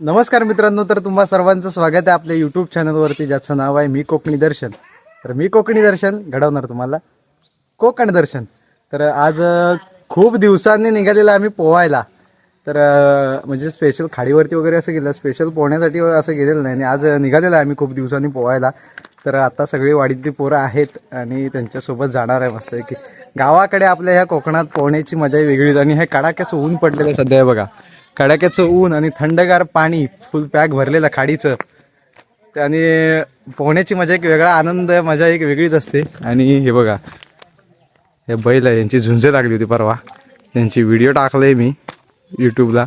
नमस्कार मित्रांनो तर तुम्हा सर्वांचं स्वागत आहे आपल्या युट्यूब चॅनलवरती ज्याचं नाव आहे मी कोकणी दर्शन. तर मी कोकणी दर्शन घडवणार तुम्हाला. कोकण दर्शन. तर आज खूप दिवसांनी निघालेला आम्ही पोहायला. तर म्हणजे स्पेशल खाडीवरती वगैरे असं गेलं स्पेशल पोहण्यासाठी असं गेलेलं नाही. आणि आज निघालेलं आहे आम्ही खूप दिवसांनी पोहायला. तर आता सगळी वाडीतली पोरं आहेत आणि त्यांच्यासोबत जाणार आहे मस्त की गावाकडे आपल्या ह्या कोकणात पोहण्याची मजा वेगळीच आणि हे कडाक्याचं ऊन पडलेलं आहे सध्या बघा. कडाक्याचं ऊन आणि थंडगार पाणी फुल पॅक भरलेलं खाडीचं. आणि पोहण्याची मजा एक वेगळा आनंद मजा एक वेगळीच असते. आणि हे बघा हे बैल आहे यांची झुंजे लागली होती परवा. त्यांची व्हिडिओ टाकले मी यूट्यूबला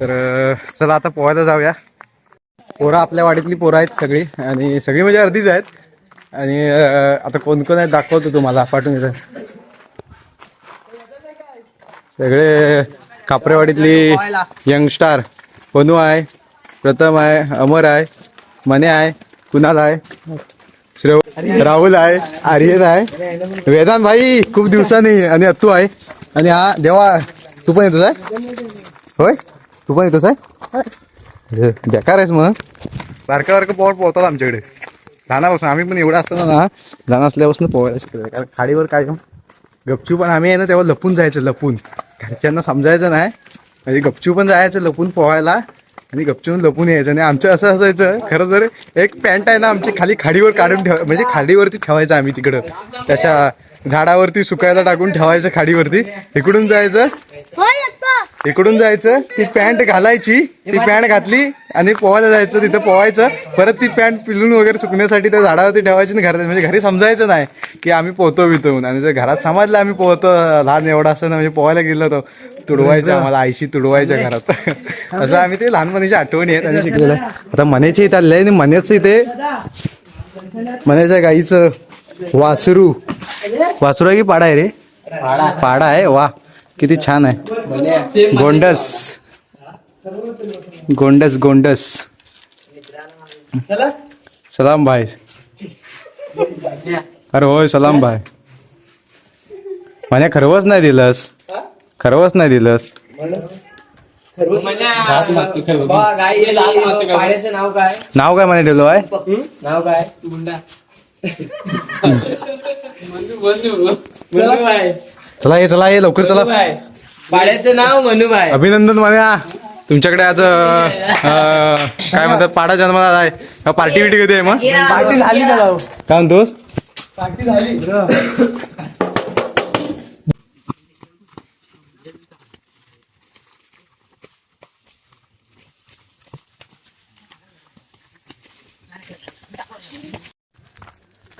तर चला आता पोहायला जाऊया. पोरं आपल्या वाडीतली पोरं आहेत सगळी. आणि सगळी म्हणजे अर्धीच आहेत. आणि आता कोण कोण आहेत दाखवतो तुम्हाला पाठवून येतात सगळे कापरेवाडीतली यंगस्टार. पनू आहे प्रथम आहे अमर आहे मने आहे कुणाल आहे श्रेव राहुल आहे आर्यन आहे. वेदांत भाई खूप दिवसांनी आणि अत्तू आहे. आणि हा देवा तू पण येतोस आहे होय? तू पण येतोस आहे बेकार आहेस मग बारका बारका पोहत पोहतात आमच्याकडे. लहानापासून आम्ही पण एवढं असताना ना लहान असल्यापासून पोहायला शिकलो कारण खाडीवर काय गपचू पण आम्ही आहे ना तेव्हा लपून जायचं लपून. घरच्यांना समजायचं नाही. म्हणजे गपचू पण जायचं लपून पोहायला. आणि गपचून लपून यायचं. आणि आमचं असं असायचं खरं तर एक पॅन्ट आहे ना आमची खाली खाडीवर काढून ठेवा म्हणजे खाडीवरती ठेवायचं आम्ही तिकडं. त्याच्या झाडावरती सुकायला टाकून ठेवायचं खाडीवरती. इकडून जायचं. इकडून जायचं. ती पॅन्ट घालायची. ती पॅन्ट घातली आणि पोहायला जायचं. तिथं पोहायचं. परत ती पॅन्ट पिलून वगैरे सुकण्यासाठी त्या झाडावरती ठेवायची आणि घरात म्हणजे घरी समजायचं नाही की आम्ही पोहतो बितवून आणि जर घरात समजलं आम्ही पोहतो लहान एवढा असं म्हणजे पोहायला गेलो होतो तुडवायचं आम्हाला आईशी तुडवायच्या घरात. असं आम्ही ते लहानपणीच्या आठवणी आहेत आणि शिकलेलं आता मनेचे इथं आले आणि मनेचं इथे मनेच्या गाईचं. वासरू. वासरू आहे की पाडा आहे रे? पाडा. आहे वा. किती छान आहे. गोंडस. गोंडस गोंडस. सलाम भाई. अरे होय सलाम भाई. म्हणे खरवच नाही दिलंस. खरवच नाही दिलंस. नाव काय? नाव काय म्हणे दिलो आहे नाव काय? मनुभाई चला. ये चला ये लवकर चला. पाड्याचं नाव मनुभाई अभिनंदन म्हणे तुमच्याकडे आज अं, काय म्हणतात पाडा जन्माला आहे पार्टी बिटी कधी आहे मग. पार्टी झाली का भाऊ काय म्हणतोस?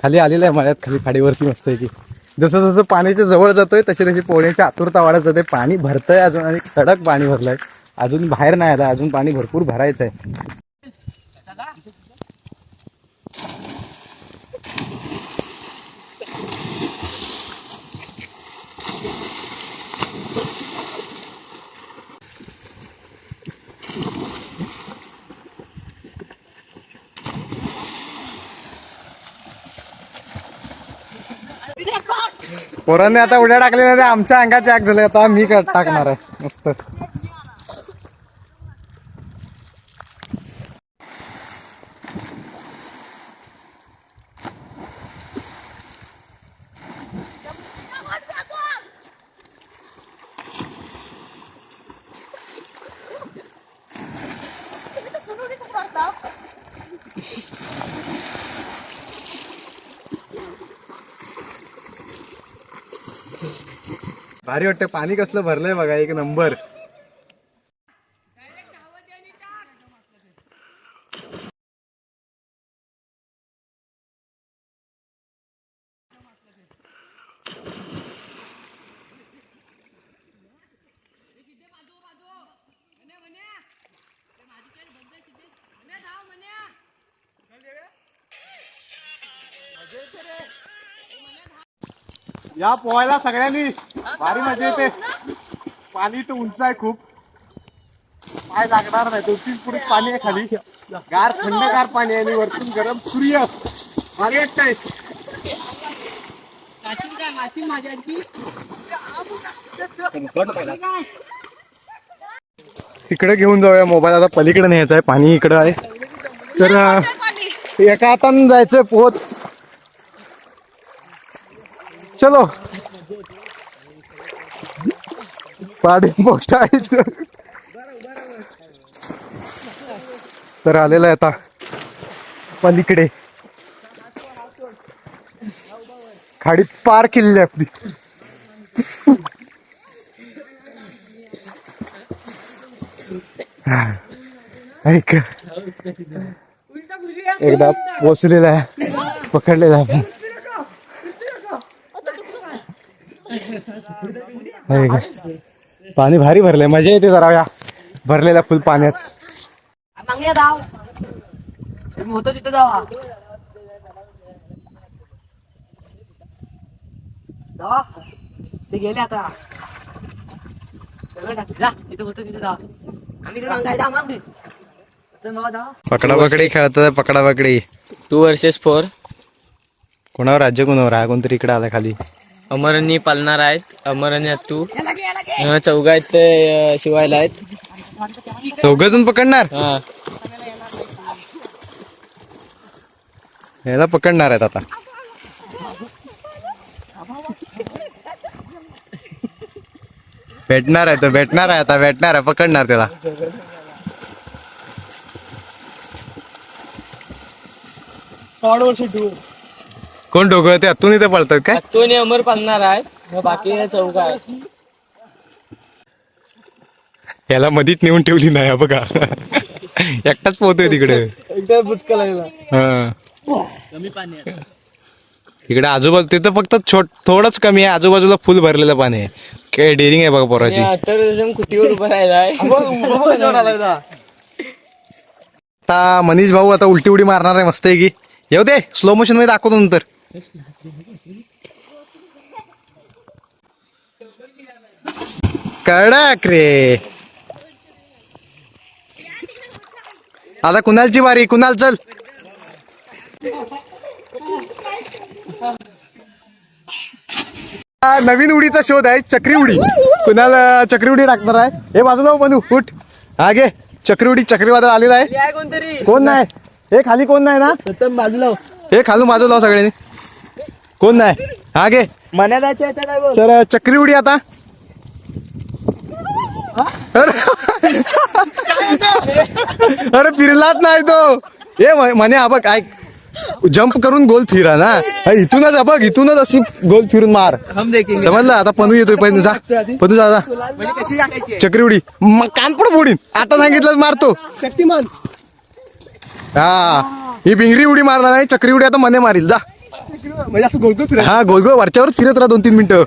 खाली आलेलं आहे मळ्यात खाली खाडीवरती मस्त आहे की. जसं जसं पाण्याच्या जवळ जातोय तशी तशी पोहण्याची आतुरता वाढत जाते. पाणी भरतंय अजून आणि कडक पाणी भरलंय. अजून बाहेर नाही आलं अजून पाणी भरपूर भरायचं आहे पोरांनी आता उड्या टाकल्या नाही आमच्या अंगात जॅक झाले. आता मी टाकणार आहे. मस्त. भारी वाटतं पाणी कसलं भरलंय बघा एक नंबर. या पोहायला सगळ्यांनी भारी मजा येते. पाणी तर उंच आहे खूप. पाय लागणार नाही. दोन तीन फूट पाणी आहे खाली. गार थंडगार पाणी आहे आणि वरतून गरम सूर्य. भारी वाटतंय तिकडे घेऊन जाऊया. मोबाईल आता पलीकडे न्यायचा आहे. पाणी इकडं आहे. तर एका हातानं जायचं पोहत चलो. पाणी मोठा आहे. तर आलेला आहे आता. पलीकडे. खाडी पार केलेली आहे आपली. ऐक. एकदा पोचलेला आहे. पकडलेला आहे आपण. ऐक. पाणी भारी भरलंय. मजा येते जरा या भरलेल्या फुल पाण्यात. होतो तिथं जावा. ते गेले आता. पकडा पकडी खेळतात पकडा पकडी टू वर्सेस फोर कोणावर राज्य कोणावर आहे कोणतरी इकडे आला खाली. अमरनी पालणार आहेत अमर आणि अत्तू अं, चौघा आहेत ते शिवायला आहेत. चौघ जण पकडणार याला पकडणार आहेत आता. भेटणार आहे तो भेटणार आहे आता भेटणार आहे पकडणार त्याला. कोण डोकं ते आतून इथे पळतात काय? आणि अमर पालणार आहेत मग बाकी चौघा आहेत. याला मधीच नेऊन ठेवली नाही बघा. एकटाच पोहतोय तिकडे. हा. इकडे आजूबाजू तिथं फक्त छोट थोडंच कमी आहे. आजूबाजूला फुल भरलेलं पाणी आहे. काय डेअरिंग आहे बघा पोराची. तर उभं आता मनीष भाऊ आता उलटी उडी मारणार आहे मस्त आहे की येऊ दे स्लो मोशनमध्ये दाखवतो नंतर. कडक रे. आता कुणालची बारी कुणाल चल. हा, नवीन उडीचा शोध आहे चक्री उडी. कुणाल चक्री उडी टाकणार आहे? हे बाजूला हो, बनू उठ. हा घे. चक्री उडी चक्रीवादळ आलेला आहे. कोणतरी. कोण नाही? हे खाली कोण नाही ना? प्रथम बाजूला हे. खालून बाजू लाव सगळ्यांनी. कोण नाही? हा काय बोल सर चक्री उडी आता. अरे फिरलाच नाही तो. हे म- म्हणे हा बघ ऐक जंप करून गोल फिरा ना. हा, इथूनच हा बघ इथूनच अशी गोल फिरून मार. हम देखेंगे. समजलं? आता पनू येतोय पण जा. पनू जा जा. म्हणजे कशी टाकायची? चक्री उडी. मग कानपड फोडीन. आता सांगितलं मारतो. शक्तिमान. हा. ही भिंगरी उडी मारला नाही चक्री उडी आता मने मारील. जा. म्हणजे असं गोल गोल फिरा हा गोल गोल वरच्यावर फिरत राहा दोन तीन मिनिटं.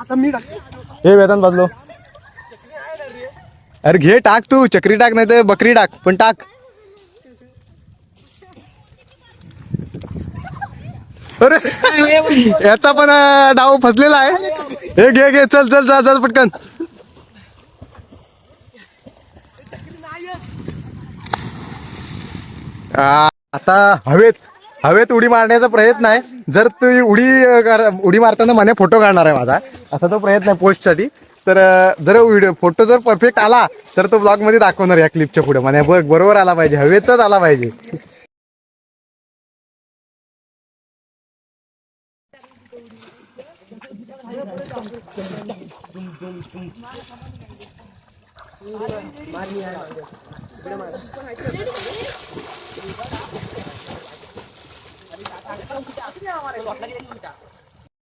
आता मी टाकतो हे वेदांत बाजलो. अरे घे टाक तू चक्री टाक नाही तर बकरी टाक पण टाक. अरे याचा पण डाव फसलेला आहे. हे घे घे चल चल जा चल पटकन. आता हवेत हवेत उडी मारण्याचा प्रयत्न आहे. जर तू उडी उडी मारताना मने फोटो काढणार आहे माझा असा तो प्रयत्न आहे पोस्टसाठी. तर जर व्हिडिओ फोटो जर परफेक्ट आला तर तो ब्लॉगमध्ये दाखवणार या क्लिपच्या पुढे. म्हणे बघ बरोबर आला पाहिजे हवेतच आला पाहिजे.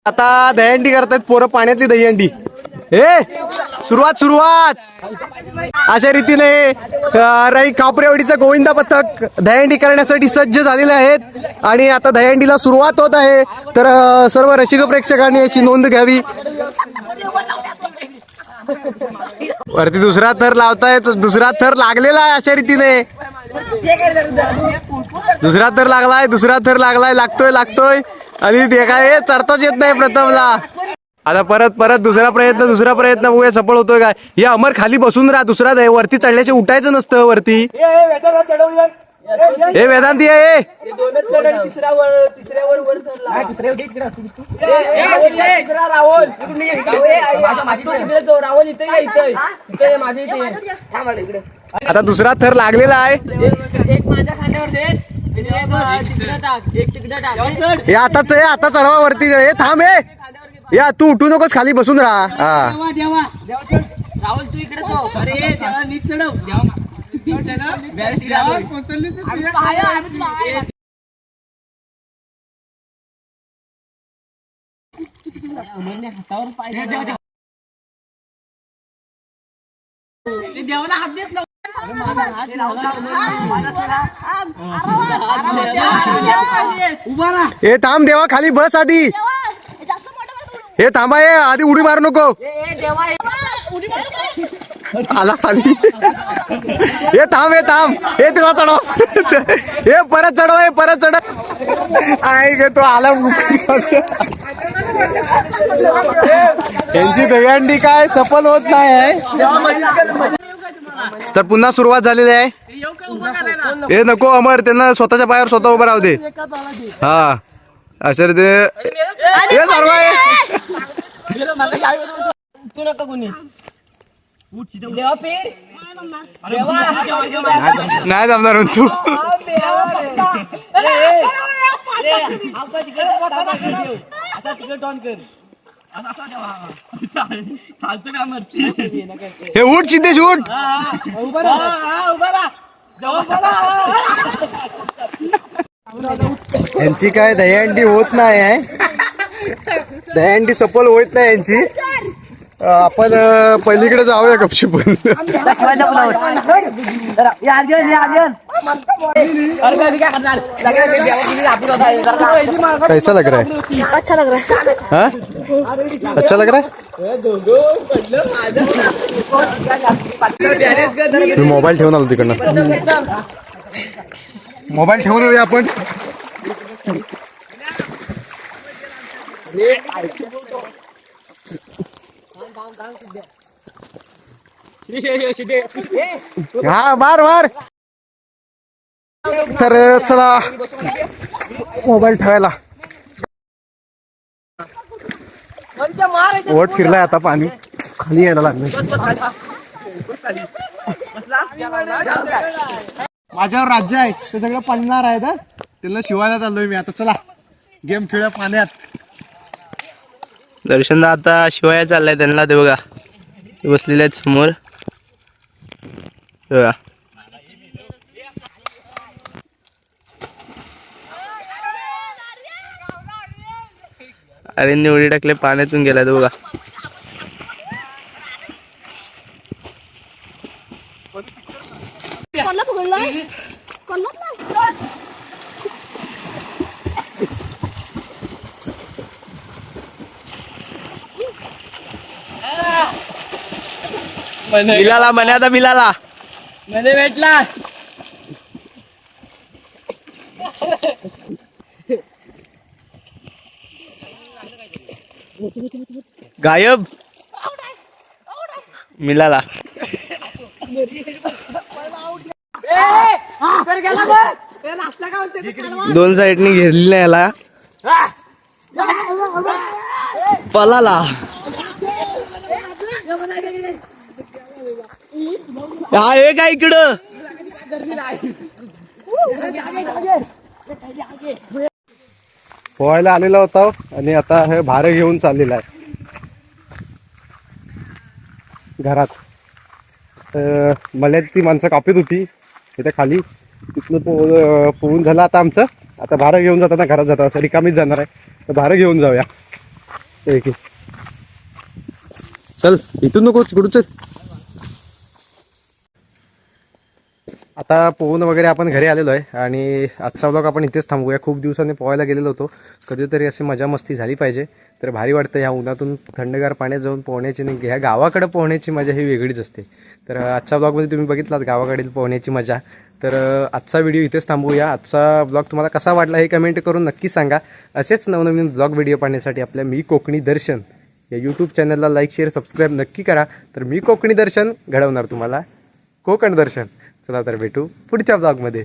आता दहीहंडी करतायत पोरं पाण्यातली दहीहंडी. ए सुरुवात सुरुवात. अशा रीतीने राई कापरेवाडीचं गोविंदा पथक दहंडी करण्यासाठी सज्ज झालेले आहेत. आणि आता दहीहंडीला सुरुवात होत आहे. तर सर्व रसिक प्रेक्षकांनी याची नोंद घ्यावी. वरती दुसरा थर लावताय दुसरा थर लागलेला आहे अशा रीतीने. दुसरा थर लागलाय दुसरा थर लागलाय लागतोय लागतोय. आणि ते काय हे चढताच येत नाही प्रथमला. आता परत परत दुसरा प्रयत्न दुसरा प्रयत्न बघूया सफळ होतोय काय हे अमर खाली बसून राहा दुसरा दे वरती चढल्याचे उठायचं नसतं वरती हे वेदांती आहे राहुल इथे इथे माझ्या इथे आता दुसरा थर लागलेला आहे एक माझ्या खांद्यावर देस तिकडे टाक एक तिकडे टाक हे आताच हे आता चढवा वरती हे थांब हे या तू उठू नकोस खाली बसून राहा. हा. राहुल तू इकडे तो. अरे देवा नीट चढव देवाला हात देत नव्हता. हे थांब देवा खाली बस आधी. हे थांबा हे आधी उडी मारू नको. आला खाली. हे थांब हे थांब. हे तुला चढव. हे परत चढव हे परत चढव. आहे ग तो आला यांची दहीहंडी काय सफल होत नाही आहे तर पुन्हा सुरुवात झालेली आहे. हे नको अमर. त्यांना स्वतःच्या पायावर स्वतः उभं राहू दे. हा. अशा ते हे सर्व आहे. तू नका कोणी नाही जमणार तू. हे उठ सिद्धेश उठ. यांची काय दहीहंडी होत नाही आहे. दहीहंडी सफल होत नाही यांची. आपण पहिलीकडे जाऊया गपशी पण कैसा लग रहा है अच्छा लग रहा है? हाँ? अच्छा लग रहा है? मी मोबाईल ठेवून आलो तिकडनं. मोबाईल ठेवून येऊया आपण. हा मार मार. तर चला. मोबाईल ठेवायला. ओट फिरलाय आता पाणी. खाली यायला लागलं माझ्यावर राज्य आहे. ते सगळं पडणार आहे तर त्यांना शिवायला चाललोय मी. आता चला गेम खेळूया पाण्यात. दर्शन आता शिवाय चाललाय त्यांना ते बघा. ते बसलेले आहेत समोर. हे बघा. अरे निवडी टाकले पाण्यातून गेला तो बघा कोणाला पकडला कोणाला मिलाला म्हणे आता मिलाला. म्हणे भेटला. गायब. मिलाला. दोन साईडनी नाही याला. पलाला. हा हे काय इकडं? पोहायला आलेला होता आणि आता हे भार घेऊन चाललेला आहे. घरात. तर मला ती माणसं कापत होती. तिथे खाली तिथनं पो पोहून झालं आता आमचं. आता भारं घेऊन जाताना घरात जाता असं रिकामीच जाणार आहे. तर भारं घेऊन जाऊया. एक चल इथून नको तिकडून चल. आता पोहून वगैरे आपण घरी आलेलो आहे आणि आजचा ब्लॉग आपण इथेच थांबूया खूप दिवसांनी पोहायला गेलेलो होतो. कधीतरी अशी मजा मस्ती झाली पाहिजे. तर भारी वाटतं ह्या उन्हातून थंडगार पाण्यात जाऊन पोहण्याची आणि ह्या गावाकडे पोहण्याची मजा ही वेगळीच असते. तर आजच्या ब्लॉगमध्ये तुम्ही बघितलात गावाकडील पोहण्याची मजा. तर आजचा व्हिडिओ इथेच थांबूया आजचा ब्लॉग तुम्हाला कसा वाटला हे कमेंट करून नक्की सांगा. असेच नवनवीन ब्लॉग व्हिडिओ पाहण्यासाठी आपल्या मी कोकणी दर्शन या यूट्यूब चॅनलला लाईक शेअर सबस्क्राईब नक्की करा. तर मी कोकणी दर्शन घडवणार तुम्हाला. कोकण दर्शन. चला तर भेटू पुढच्या ब्लॉगमध्ये